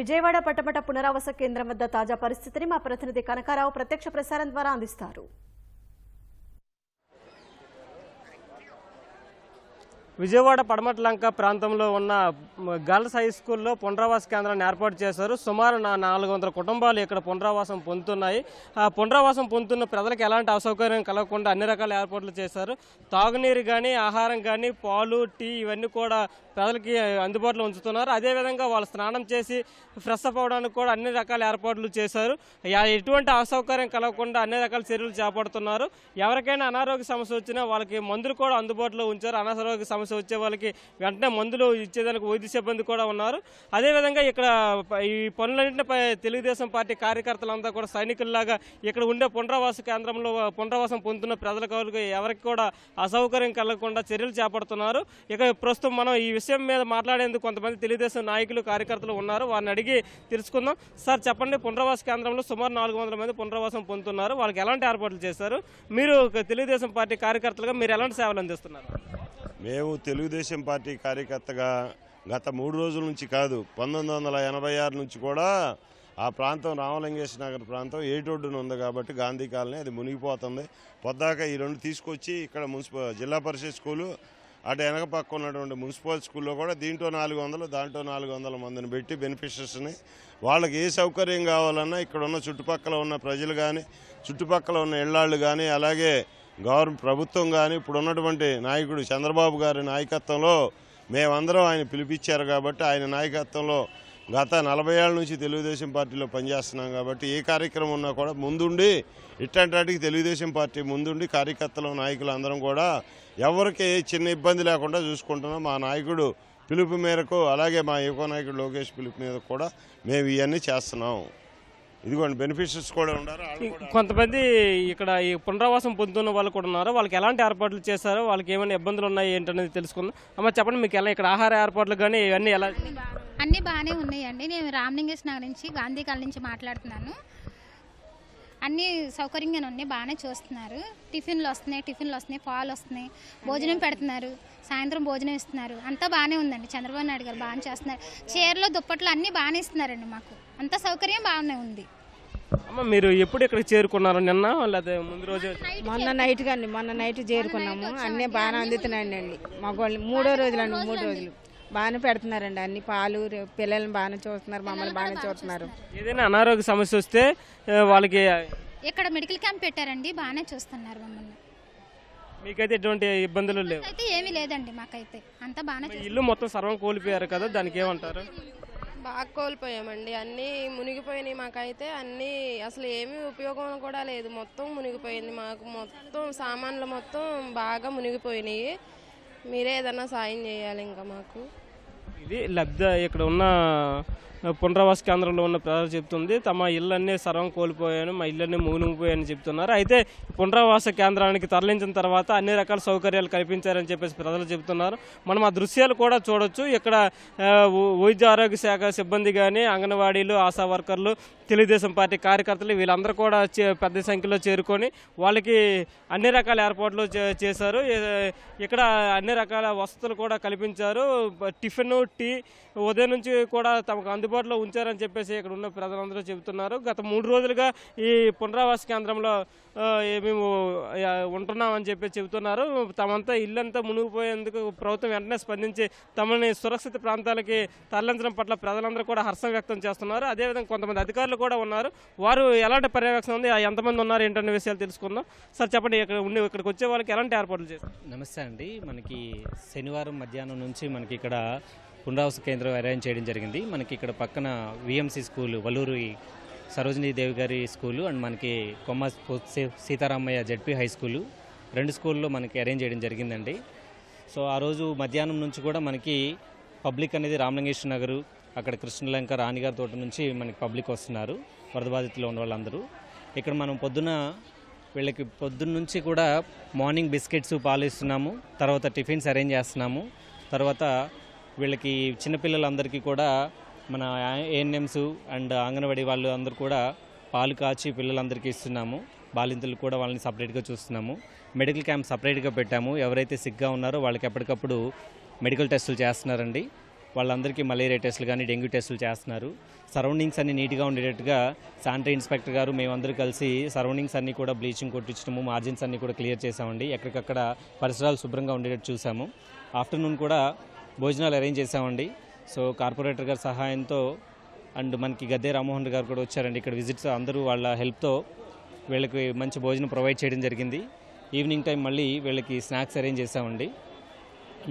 విజయవాడ పట్టమట పునరావాస కేంద్రం వద్ద తాజా పరిస్థితిని మా ప్రతినిధి కనకారావు ప్రత్యక్ష ప్రసారం ద్వారా అందిస్తారు. విజయవాడ పడమటలంక ప్రాంతంలో ఉన్న గర్ల్స్ హై స్కూల్లో పునరావాస కేంద్రాన్ని ఏర్పాటు చేశారు. సుమారు నాలుగు వందల కుటుంబాలు ఇక్కడ పునరావాసం పొందుతున్నాయి. ఆ పునరావాసం పొందుతున్న ప్రజలకు ఎలాంటి అసౌకర్యం కలగకుండా అన్ని రకాల ఏర్పాట్లు చేశారు. తాగునీరు కానీ ఆహారం కానీ పాలు టీ ఇవన్నీ కూడా ప్రజలకి అందుబాటులో ఉంచుతున్నారు. అదేవిధంగా వాళ్ళు స్నానం చేసి ఫ్రెష్ అప్ అవడానికి కూడా అన్ని రకాల ఏర్పాట్లు చేశారు. ఎటువంటి అసౌకర్యం కలగకుండా అన్ని రకాల చర్యలు చేపడుతున్నారు. ఎవరికైనా అనారోగ్య సమస్య వచ్చినా వాళ్ళకి మందులు కూడా అందుబాటులో ఉంచారు. అనారోగ్య సమస్య వచ్చే వాళ్ళకి వెంటనే మందులు ఇచ్చేదానికి వైద్య సిబ్బంది కూడా ఉన్నారు. అదేవిధంగా ఇక్కడ ప- ఈ పనులన్నింటిపై తెలుగుదేశం పార్టీ కార్యకర్తలంతా కూడా సైనికుల్లాగా ఇక్కడ ఉండే పునరావాస కేంద్రంలో పునరావాసం పొందుతున్న ప్రజలకు ఎవరికి కూడా అసౌకర్యం కలగకుండా చర్యలు చేపడుతున్నారు. ఇక ప్రస్తుతం మనం ఈ విషయం మీద మాట్లాడేందుకు కొంతమంది తెలుగుదేశం నాయకులు కార్యకర్తలు ఉన్నారు. వారిని అడిగి తెలుసుకుందాం. సార్ చెప్పండి పునరావాస కేంద్రంలో సుమారు నాలుగు వందల మంది పునరావాసం పొందుతున్నారు. వాళ్ళకి ఎలాంటి ఏర్పాట్లు చేశారు? మీరు తెలుగుదేశం పార్టీ కార్యకర్తలుగా మీరు ఎలాంటి సేవలు అందిస్తున్నారు? మేము తెలుగుదేశం పార్టీ కార్యకర్తగా గత మూడు రోజుల నుంచి కాదు పంతొమ్మిది వందల ఎనభై ఆరు నుంచి కూడా ఆ ప్రాంతం రామలింగేశ్వర నగర్ ప్రాంతం ఏటొడ్డున ఉంది కాబట్టి గాంధీ కాలనీ అది మునిగిపోతుంది. పొద్దాక ఈ రెండు తీసుకొచ్చి ఇక్కడ మున్సిపల్ జిల్లా పరిషత్ స్కూలు అటు వెనక పక్క ఉన్నటువంటి మున్సిపల్ స్కూల్లో కూడా దీంట్లో నాలుగు వందలు దాంట్లో నాలుగు వందల మందిని పెట్టి బెనిఫిషరీస్ని వాళ్ళకి ఏ సౌకర్యం కావాలన్నా ఇక్కడ ఉన్న చుట్టుపక్కల ఉన్న ప్రజలు కానీ చుట్టుపక్కల ఉన్న ఇళ్ళాళ్ళు కానీ అలాగే గవర్నమెంట్ ప్రభుత్వం కానీ ఇప్పుడు ఉన్నటువంటి నాయకుడు చంద్రబాబు గారి నాయకత్వంలో మేమందరం ఆయన పిలిపించారు కాబట్టి ఆయన నాయకత్వంలో గత నలభై ఏళ్ళ నుంచి తెలుగుదేశం పార్టీలో పనిచేస్తున్నాం కాబట్టి ఏ కార్యక్రమం ఉన్నా కూడా ముందుండి ఇట్లాంటి వాటికి తెలుగుదేశం పార్టీ ముందుండి కార్యకర్తలు నాయకులు అందరం కూడా ఎవరికి చిన్న ఇబ్బంది లేకుండా చూసుకుంటున్నాం. మా నాయకుడు పిలుపు మేరకు అలాగే మా యువ నాయకుడు లోకేష్ పిలుపు మీద కూడా మేము ఇవన్నీ చేస్తున్నాం. ఇదిగోండి బెనిఫిషరీస్ కూడా ఉన్నారు వాళ్ళు కూడా కొంతమంది ఇక్కడ ఈ పునరావాసం పొందుతున్న వాళ్ళు కూడా ఉన్నారు. వాళ్ళకి ఎలాంటి ఏర్పాట్లు చేశారో? వాళ్ళకి ఏమైనా ఇబ్బందులు ఉన్నాయి ఏంటనేది తెలుసుకుందాం. అమ్మ చెప్పండి మీకు ఎలా ఇక్కడ ఆహార ఏర్పాట్లు కానీ ఇవన్నీ ఎలా అన్నీ బాగానే ఉన్నాయండి. నేను రామలింగేశ్వర నగర్ నుంచి గాంధీ కాలనీ నుంచి మాట్లాడుతున్నాను. అన్నీ సౌకర్యంగానే ఉన్నాయి బాగానే చూస్తున్నారు. టిఫిన్లు వస్తున్నాయి టిఫిన్లు వస్తున్నాయి పాలు వస్తున్నాయి. భోజనం పెడుతున్నారు సాయంత్రం భోజనం ఇస్తున్నారు. అంతా బాగానే ఉందండి. చంద్రబాబు నాయుడు గారు బాగానే చేస్తున్నారు. చీరలు దుప్పట్లు అన్నీ బాగానే ఇస్తున్నారండి మాకు. అంత సౌకర్యం బాగానే ఉంది. అమ్మ మీరు ఎప్పుడు ఇక్కడికి చేరుకున్నారు? నిన్న లేదా ముందు రోజు? మొన్న నైట్ కండి. మొన్న నైట్ చేరుకున్నాము. అన్నీ బాగానే అందుతున్నాయండి అండి. మగవాళ్ళు మూడో రోజులు అండి మూడు రోజులు. బాగానే పెడుతున్నారండి. అన్ని పాలు పిల్లల్ని బాగానే చూస్తున్నారు మమ్మల్ని బాగానే చూస్తున్నారు. ఏదైనా అనారోగ్య సమస్య వస్తే వాళ్ళకి ఇక్కడ మెడికల్ క్యాంప్ పెట్టారండి బాగానే చూస్తున్నారు మమ్మల్ని. మీకైతే ఎటువంటి ఇబ్బందులు లేవు? అయితే ఏమీ లేదండి మాకైతే. అంతా బాగానే ఇల్లు మొత్తం సర్వం కోల్పోయారు కదా దానికి ఏమంటారు? బాగా కోల్పోయామండి. అన్నీ మునిగిపోయినాయి మాకైతే. అన్నీ అసలు ఏమీ ఉపయోగం కూడా లేదు. మొత్తం మునిగిపోయింది మాకు. మొత్తం సామాన్లు మొత్తం బాగా మునిగిపోయినాయి. మీరే ఏదన్నా సాయం చేయాలి ఇంకా మాకు. ఇది లబ్ధ ఇక్కడ ఉన్న పునరావాస కేంద్రంలో ఉన్న ప్రజలు చెప్తుంది తమ ఇళ్ళన్నీ సర్వం కోల్పోయాను మా ఇళ్ళన్నీ మునిగిపోయాయని చెప్తున్నారు. అయితే పునరావాస కేంద్రానికి తరలించిన తర్వాత అన్ని రకాల సౌకర్యాలు కల్పించారని చెప్పేసి ప్రజలు చెబుతున్నారు మనం ఆ దృశ్యాలు కూడా చూడొచ్చు. ఇక్కడ వ- వైద్య ఆరోగ్య శాఖ సిబ్బంది కానీ అంగన్వాడీలు ఆశా వర్కర్లు తెలుగుదేశం పార్టీ కార్యకర్తలు వీళ్ళందరూ కూడా చే- పెద్ద సంఖ్యలో చేరుకొని వాళ్ళకి అన్ని రకాల ఏర్పాట్లు చే- చేశారు. ఇక్కడ అన్ని రకాల వసతులు కూడా కల్పించారు. టిఫిన్ టీ ఉదయం నుంచి కూడా తమకు అందుబాటులో ఉంచారని చెప్పేసి ఇక్కడ ఉన్న ప్రజలందరూ చెబుతున్నారు. గత మూడు రోజులుగా ఈ పునరావాస కేంద్రంలో ఏ మేము ఉంటున్నామని చెప్పి చెబుతున్నారు. తమంతా ఇల్లంతా మునిగిపోయేందుకు ప్రభుత్వం వెంటనే స్పందించి తమని సురక్షిత ప్రాంతాలకి తరలించడం పట్ల ప్రజలందరూ కూడా హర్షం వ్యక్తం చేస్తున్నారు. అదేవిధంగా కొంతమంది అధికారులు కూడా ఉన్నారు. వారు ఎలాంటి పర్యవేక్షణ ఉంది? ఆ ఎంతమంది ఉన్నారు ఏంటనే విషయాలు తెలుసుకుందాం. సార్ చెప్పండి ఇక్కడ ఉండి ఇక్కడికి వచ్చే వాళ్ళకి ఎలాంటి ఏర్పాట్లు చేస్తారు నమస్తే అండి. మనకి శనివారం మధ్యాహ్నం నుంచి మనకి ఇక్కడ పునరావాస కేంద్రం అరేంజ్ చేయడం జరిగింది. మనకి ఇక్కడ పక్కన విఎంసి స్కూల్ వలూరు సరోజినీ దేవి గారి స్కూలు అండ్ మనకి Komma Seetharamaiah ZP high school రెండు స్కూల్లో మనకి అరేంజ్ చేయడం జరిగిందండి. సో ఆ రోజు మధ్యాహ్నం నుంచి కూడా మనకి పబ్లిక్ అనేది రామలింగేశ్వర నగరు అక్కడ కృష్ణలంక రాణిగారి తోట నుంచి మనకి పబ్లిక్ వస్తున్నారు వరద బాధితులు ఉన్న వాళ్ళందరూ. ఇక్కడ మనం పొద్దున వీళ్ళకి పొద్దున్న నుంచి కూడా మార్నింగ్ బిస్కెట్స్ పాలు ఇస్తున్నాము తర్వాత టిఫిన్స్ అరేంజ్ చేస్తున్నాము తర్వాత వీళ్ళకి చిన్నపిల్లలందరికీ కూడా మన ఏఎన్ఎంస్ అండ్ అంగన్వాడీ వాళ్ళు అందరూ కూడా పాలు కాచి పిల్లలందరికీ ఇస్తున్నాము. బాలింతలు కూడా వాళ్ళని సపరేట్గా చూస్తున్నాము. మెడికల్ క్యాంప్ సపరేట్గా పెట్టాము. ఎవరైతే సిగ్గా ఉన్నారో వాళ్ళకి ఎప్పటికప్పుడు మెడికల్ టెస్టులు చేస్తున్నారండి. వాళ్ళందరికీ మలేరియా టెస్టులు కానీ డెంగ్యూ టెస్టులు చేస్తున్నారు. సరౌండింగ్స్ అన్ని నీట్గా ఉండేటట్టుగా శానిటరీ ఇన్స్పెక్టర్ గారు మేమందరూ కలిసి సరౌండింగ్స్ అన్నీ కూడా బ్లీచింగ్ కొట్టించడము మార్జిన్స్ అన్నీ కూడా క్లియర్ చేసామండి ఎక్కడికక్కడ పరిసరాలు శుభ్రంగా ఉండేటట్టు చూసాము ఆఫ్టర్నూన్ కూడా భోజనాలు అరేంజ్ చేసామండి సో కార్పొరేటర్ గారి సహాయంతో అండ్ మనకి గద్దే రామ్మోహన్ గారు కూడా వచ్చారండి. ఇక్కడ విజిట్స్ అందరూ వాళ్ళ హెల్ప్తో వీళ్ళకి మంచి భోజనం ప్రొవైడ్ చేయడం జరిగింది. ఈవినింగ్ టైం మళ్ళీ వీళ్ళకి స్నాక్స్ అరేంజ్ చేసామండి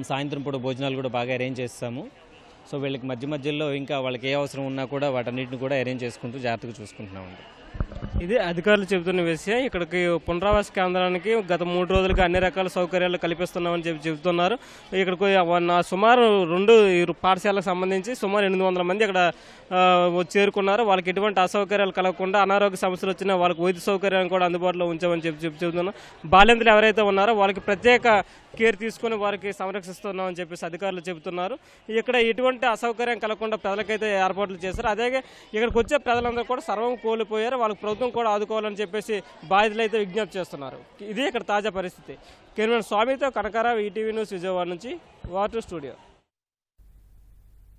సాయంత్రం పూట భోజనాలు కూడా బాగా అరేంజ్ చేస్తాము. సో వీళ్ళకి మధ్య మధ్యలో ఇంకా వాళ్ళకి ఏ అవసరం ఉన్నా కూడా వాటన్నిటిని కూడా అరేంజ్ చేసుకుంటూ జాగ్రత్తగా చూసుకుంటున్నామండి. ఇది అధికారులు చెబుతున్న విషయం. ఇక్కడికి పునరావాస కేంద్రానికి గత మూడు రోజులుగా అన్ని రకాల సౌకర్యాలు కల్పిస్తున్నామని చెప్పి చెబుతున్నారు. ఇక్కడికి సుమారు రెండు పాఠశాలకు సంబంధించి సుమారు ఎనిమిది వందల మంది ఇక్కడ చేరుకున్నారు. వాళ్ళకి ఎటువంటి అసౌకర్యాలు కలగకుండా అనారోగ్య సమస్యలు వచ్చినా వాళ్ళకి వైద్య సౌకర్యాన్ని కూడా అందుబాటులో ఉంచామని చెప్పి చెప్పి చెబుతున్నాం బాలింతలు ఎవరైతే ఉన్నారో వాళ్ళకి ప్రత్యేక కేర్ తీసుకొని వారికి సంరక్షిస్తున్నామని చెప్పేసి అధికారులు చెబుతున్నారు. ఇక్కడ ఎటువంటి అసౌకర్యం కలగకుండా ప్రజలకైతే ఏర్పాట్లు చేశారు. అదే ఇక్కడికి వచ్చే ప్రజలందరూ కూడా సర్వం కోల్పోయారు. వాళ్ళకి ప్రభుత్వం కూడా ఆదుకోవాలని చెప్పేసి బాధితులు అయితే విజ్ఞప్తి చేస్తున్నారు. ఇది ఇక్కడ తాజా పరిస్థితి. కెమెరా స్వామితో కనకారావు ఈటీవీ న్యూస్ విజయవాడ నుంచి వాటర్ స్టూడియో.